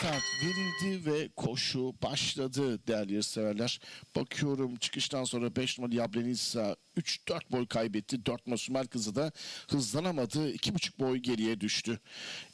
start verildi ve koşu başladı değerli severler. Bakıyorum çıkıştan sonra 5 numaralı Yablenitsa 3-4 boy kaybetti. 4 numaralı Sümer kızı da hızlanamadı. 2,5 boy geriye düştü.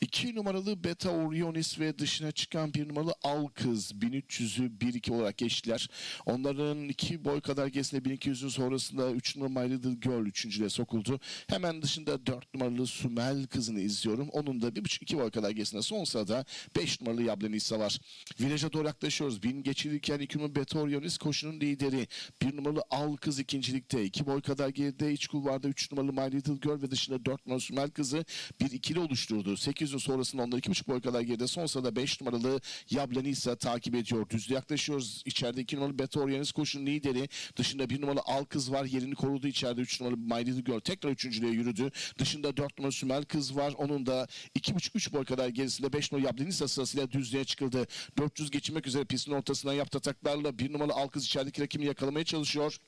2 numaralı Beta Orionis ve dışına çıkan 1 numaralı Al Kız 1300'ü 1-2 olarak geçtiler. Onların 2 boy kadar gerisinde 1200'ün sonrasında 3 numaralı My Little Girl 3. sokuldu. Hemen dışında 4 numaralı Sümel kızını izliyorum. Onun da 1,5-2 boy kadar gerisinde son sırada 5 numaralı Yablenitsa var. Viraja doğru yaklaşıyoruz. Bin geçirirken 2 numaralı Beta Orionis koşunun lideri. 1 numaralı Al Kız ikincilikte. 2 boy kadar geride iç kulvarda 3 numaralı My Little Girl ve dışında 4 numaralı Sümel kızı bir ikili oluşturdu. 800'ün sonrasında onlar 2,5 boy kadar geride. Son sırada 5 numaralı Yablenitsa takip ediyor. Düzlü yaklaşıyoruz. İçeride 2 numaralı Beta Orionis koşunun lideri. Dışında 1 numaralı Al Kız var. Yerini korudu. İçeride 3 numaralı My Little Girl tekrar üçüncülüğe yürüdü. Dışında 4 numaralı Sümel Kız var. Onun da 2,5-3 boy kadar gerisinde 5 numaralı Yablenitsa sırasıyla düzlüğe çıkıldı. 400 geçirmek üzere pistin ortasından yaptı ataklarla 1 numaralı Al Kız içerideki rakibini yakalamaya çalışıyor.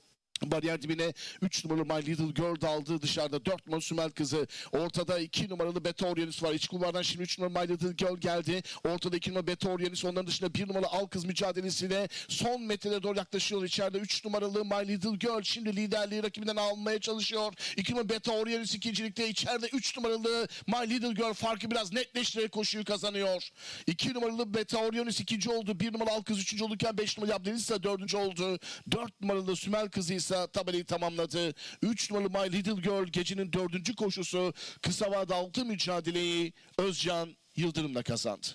Bariyer dibine 3 numaralı My Little Girl daldı. Dışarıda 4 numaralı Sümel kızı. Ortada 2 numaralı Beta Orionis var. İç kulvardan şimdi 3 numaralı My Little Girl geldi. Ortada 2 numaralı Beta Orionis. Onların dışında 1 numaralı Al Kız mücadelesiyle son metrede doğru yaklaşıyor. İçeride 3 numaralı My Little Girl şimdi liderliği rakibinden almaya çalışıyor. 2 numaralı Beta Orionis ikincilikte. İçeride 3 numaralı My Little Girl farkı biraz netleştirerek koşuyu kazanıyor. 2 numaralı Beta Orionis ikinci oldu. 1 numaralı Al Kız üçüncü olurken 5 numaralı Abdeniz ise dördüncü oldu. 4 numaralı Sümel kızı ise tabelayı tamamladı. 3 numaralı My Little Girl gecenin dördüncü koşusu kısa vade altı mücadeleyi Özcan Yıldırım'la kazandı.